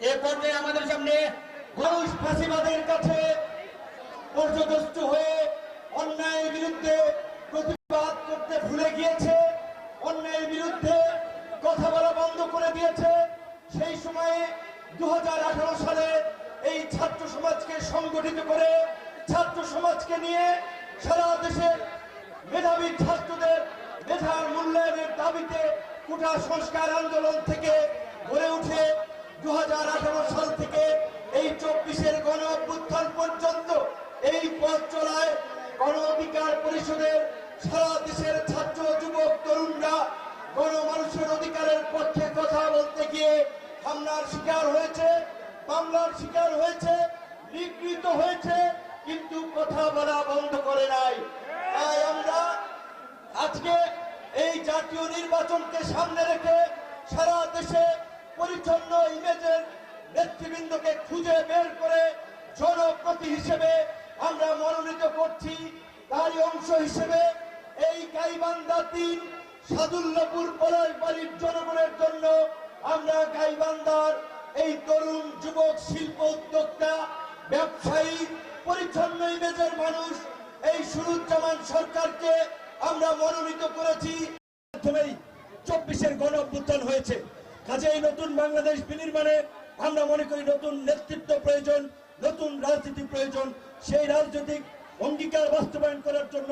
এ পর্যায়ে আমাদের সামনে মানুষ ফাঁসিবাদের কাছে পর্যদস্ত হয়ে অন্যায়ের বিরুদ্ধে প্রতিবাদ করতে ভুলে গিয়েছে, অন্যায়ের বিরুদ্ধে কথা বলা বন্ধ করে দিয়েছে। সেই সময়ে দু সালে এই ছাত্র সমাজকে সংগঠিত করে, ছাত্র সমাজকে নিয়ে সারা দেশের মেধাবী ছাত্রদের মেধার মূল্যায়নের দাবিতে কোটা সংস্কার আন্দোলন থেকে গড়ে উঠে দু হাজার আঠারো সাল থেকে এই চব্বিশের গণ অভ্যুত্থান পর্যন্ত এই পথ চলায় গণ অধিকার পরিষদের সারা দেশের ছাত্র যুবক তরুণরা গণ মানুষের অধিকারের পক্ষে কথা বলতে গিয়ে হামলার শিকার হয়েছে, মামলার শিকার হয়েছে নিগৃহীত হয়েছে, কিন্তু কথা বলা বন্ধ করে নাই। তাই আমরা আজকে এই জাতীয় নির্বাচনকে সামনে রেখে সারা দেশে পরিচ্ছন্ন ইমেজের নেতৃবৃন্দকে খুঁজে বের করে জনপ্রতি হিসেবে আমরা মনোনীত করছি। তারই অংশ হিসেবে এই গাইবান্ধা তিন সাদুল্লাপুর পলাশ বাড়ির জনগণের জন্য আমরা গাইবান্ধার এই তরুণ যুবক শিল্প উদ্যোক্তা, ব্যবসায়ী, পরিচ্ছন্ন ইমেজের মানুষ এই সুরুজ্জামান সরকারকে আমরা মনোনীত করেছি। মাধ্যমেই চব্বিশের গণ হয়েছে। কাজেই নতুন বাংলাদেশ বিনির্মাণে আমরা মনে করি নতুন নেতৃত্ব প্রয়োজন, নতুন রাজনীতি প্রয়োজন। সেই রাজনৈতিক অঙ্গীকার বাস্তবায়ন করার জন্য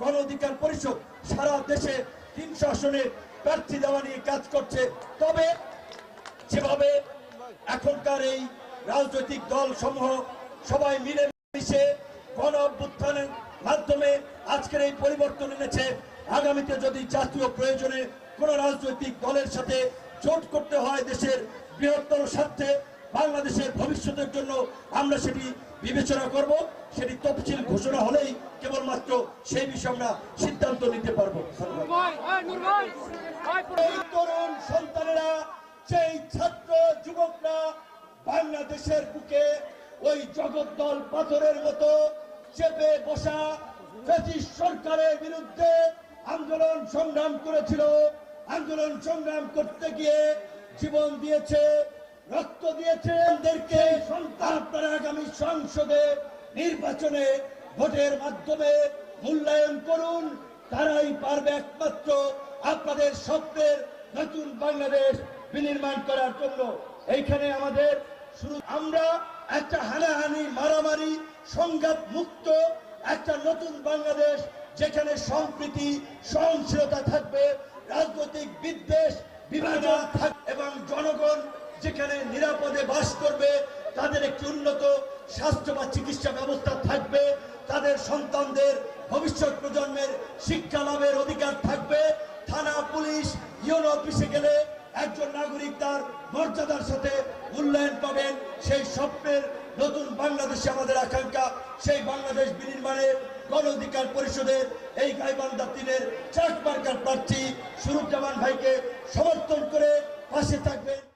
গণ অধিকার পরিষদ সারা দেশে তিনশো আসনে প্রার্থী দেওয়া নিয়ে কাজ করছে। তবে যেভাবে এখনকার এই রাজনৈতিক দল সমূহ সবাই মিলে মিশে গণ অভ্যুত্থানের মাধ্যমে আজকের এই পরিবর্তন এনেছে, আগামীতে যদি জাতীয় প্রয়োজনে কোন রাজনৈতিক দলের সাথে জোট করতে হয় দেশের বৃহত্তর স্বার্থে বাংলাদেশের ভবিষ্যতের জন্য আমরা সেটি বিবেচনা করব সেটি তফসিল ঘোষণা হলেই কেবলমাত্র সেই বিষয়ে আমরা সিদ্ধান্ত নিতে পারব। তরুণ সন্তানেরা সেই ছাত্র যুবকরা বাংলাদেশের বুকে ওই জগদ্দল পাথরের মতো চেপে বসা ব্রিটিশ সরকারের বিরুদ্ধে আন্দোলন সংগ্রাম করেছিল আন্দোলন সংগ্রাম করতে গিয়ে জীবন দিয়েছে রক্ত দিয়েছে আপনারা আগামী সংসদে নির্বাচনে ভোটের মাধ্যমে মূল্যায়ন করুন তারাই পারবে একমাত্র আপনাদের স্বপ্নের নতুন বাংলাদেশ বিনির্মাণ করার জন্য। এইখানে আমাদের শুরু আমরা একটা হানাহানি মারামারি সংঘাত মুক্ত একটা নতুন বাংলাদেশ যেখানে সম্প্রীতি সহনশীলতা থাকবে, রাজনৈতিক বিদ্বেষ, বিভাজন থাকবে এবং জনগণ যেখানে নিরাপদে বাস করবে, তাদের একটি উন্নত স্বাস্থ্য বা চিকিৎসা ব্যবস্থা থাকবে, তাদের সন্তানদের ভবিষ্যৎ প্রজন্মের শিক্ষা লাভের অধিকার থাকবে। থানা, পুলিশ, ইউনো অফিসে গেলে একজন নাগরিক তার মর্যাদার সাথে উন্নয়ন পাবেন, সেই স্বপ্নের নতুন বাংলাদেশে আমাদের আকাঙ্ক্ষা, সেই বাংলাদেশ বিনির্মাণে গণ অধিকার পরিষদের এই গাইবান্ধা তিনের চাকমার্কার প্রার্থী সুরুজ্জামান ভাইকে সমর্থন করে পাশে থাকবেন।